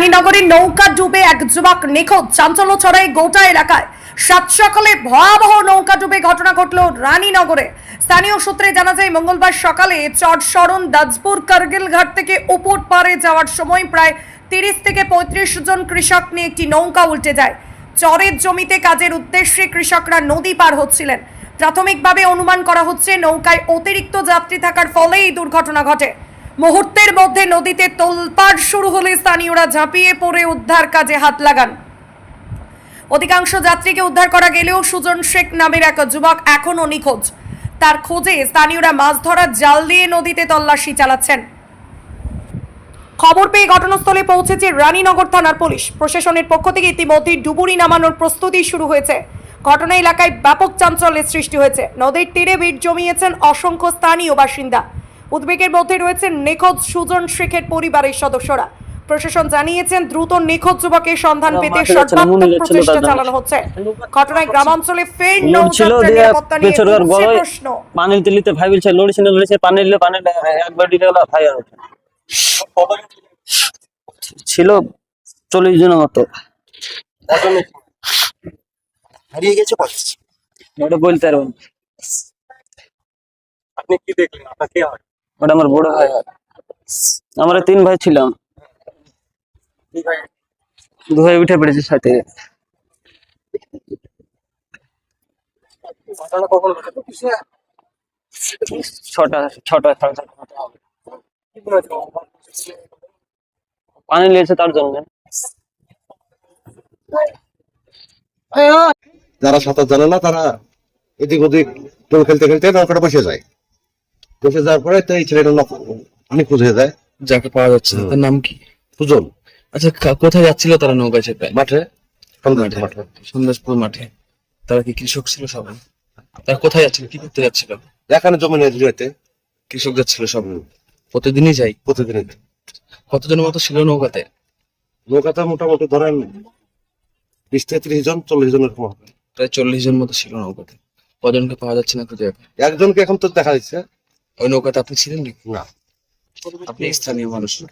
রানীনগরের নৌকা ডুবে এক যুবক নিখোঁজ। চাঞ্চল্য ছড়ায় গোটা এলাকায়। সাত সকালে ভয়াবহ নৌকা ডুবে ঘটনা ঘটল রানীনগরে। স্থানীয় সূত্রে জানা যায়, মঙ্গলবার সকালে চটসরণ দাজপুর কার্গিল ঘাট থেকে উপর পারে যাওয়ার সময় প্রায় তিরিশ থেকে পঁয়ত্রিশ জন কৃষক নিয়ে একটি নৌকা উল্টে যায়। চরের জমিতে কাজের উদ্দেশ্যে কৃষকরা নদী পার হচ্ছিলেন। প্রাথমিকভাবে অনুমান করা হচ্ছে, নৌকায় অতিরিক্ত যাত্রী থাকার ফলে এই দুর্ঘটনা ঘটে। মুহূর্তের মধ্যে নদীতে তোলপাড় শুরু হলে স্থানীয়রা ঝাঁপিয়ে পড়ে উদ্ধার কাজে হাত লাগান। অধিকাংশ যাত্রীকে উদ্ধার করা গেলেও সুজন শেখ নামের এক যুবক এখনও নিখোঁজ। তার খোঁজে স্থানীয়রা মাছ ধরার জাল দিয়ে নদীতে তল্লাশি চালাচ্ছেন। খবর পেয়ে ঘটনাস্থলে পৌঁছেছে রানীনগর থানার পুলিশ। প্রশাসনের পক্ষ থেকে ইতিমধ্যেই ডুবুরি নামানোর প্রস্তুতি শুরু হয়েছে। ঘটনা এলাকায় ব্যাপক চাঞ্চল্যের সৃষ্টি হয়েছে। নদীর তীরে ভিড় জমিয়েছেন অসংখ্য স্থানীয় বাসিন্দা। উদ্বেগের মধ্যে রয়েছেন নিখোঁজ সুজন শেখের পরিবারের সদস্যরা। প্রশাসন জানিয়েছেন দ্রুত নিখোঁজ যুবকের সন্ধান পেতে যাচ্ছিল, মনে সর্বাত্মক প্রচেষ্টা চালানো হচ্ছে। ঘটনায় গ্রামাঞ্চলে ফের নৌযাত্রা নিরাপত্তা নিয়ে উঠছে প্রশ্ন। পানি দিলিতে ভাই বলছে লড়িস না লড়িস পানি দিলে পানি একবার দিলে গেল ভাই আর ছিল চল্লিশ জনের মতো। হারিয়ে গেছে ওটা বলতে পারব না। আপনি কি দেখলেন? আপনার কে হয় ওটা আমার বড় ভাই। আমরা তিন ভাই ছিলাম দু ভাই উঠে পড়েছে সাথে। ছটা ছটা সাড়ে পানি নিয়েছে তার জন্য। যারা সাঁতার জানে না তারা এদিক ওদিক টোল খেলতে খেলতে নৌকাটা বসে যায়। বসে যাওয়ার পরে তো এই ছেলেটা নক- নিখোঁজ হয়ে যায়। যাকে পাওয়া যাচ্ছে না, তার নাম কি? সুজন। আচ্ছা কা- কোথায় যাচ্ছিল তারা নৌকা চেপে? মাঠে সন্ধ্যা মাঠে সন্দেশপুর মাঠে। তারা কি কৃষক ছিল সবাই? তারা কোথায় যাচ্ছিল কি করতে যাচ্ছিল? এখানে জমি নিয়ে কৃষক যাচ্ছিল সব। প্রতিদিনই যাই? প্রতিদিন কতজনের মতো ছিল নৌকাতে? নৌকাতে মোটামুটি ধরেন বিশ থেকে ত্রিশ জন চল্লিশ জন এরকম হবে প্রায় চল্লিশ জন মতো ছিল নৌকাতে। কজনকে পাওয়া যাচ্ছে না খুঁজে? একজনকে এখন তো দেখা যাচ্ছে। ওই নৌকাতে আপনি ছিলেন নাকি? না। আপনি স্থানীয় মানুষ